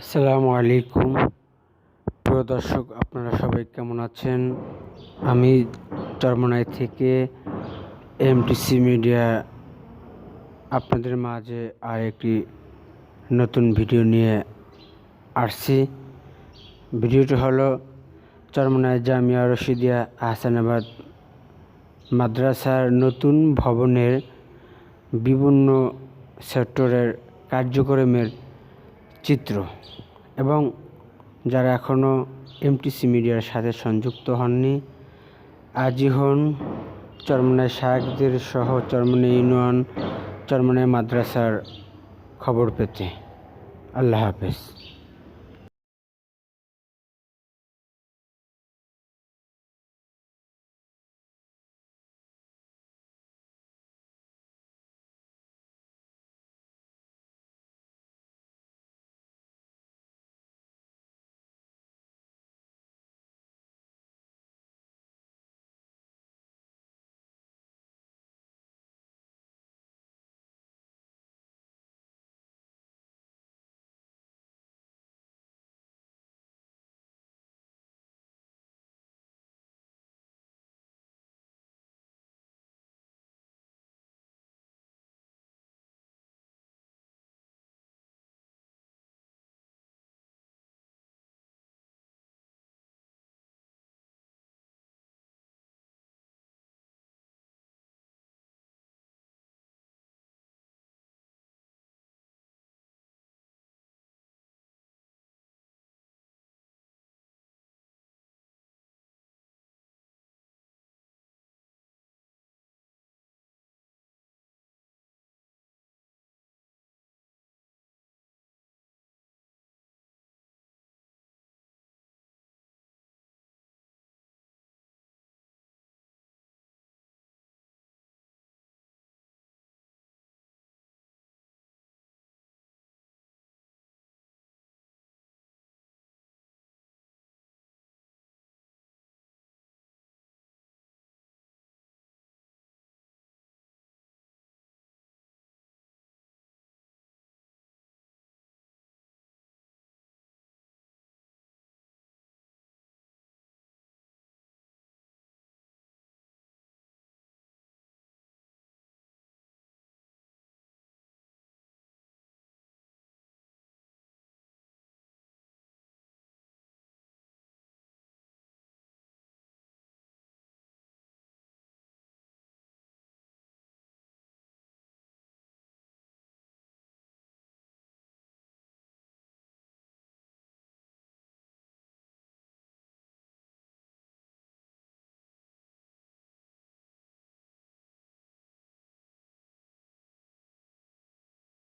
আসসালামু আলাইকুম। প্রিয় দর্শক, আপনারা সবাই কেমন আছেন? আমি চরমনাই থেকে এমটিসি মিডিয়া আপনাদের মাঝে আর একটি নতুন ভিডিও নিয়ে আসছি। ভিডিওটি হলো চরমনাই জামিয়া রশিদিয়া আহসানাবাদ মাদ্রাসার নতুন ভবনের বিভিন্ন সেক্টরের কার্যক্রমের চিত্র এবং যারা এখনও এমটিসি মিডিয়ার সাথে সংযুক্ত হননি আজই হন চরমনায় শাহেকদের সহ চরমনে ইউনিয়ন চরমনায় মাদ্রাসার খবর পেতে। আল্লাহ হাফেজ।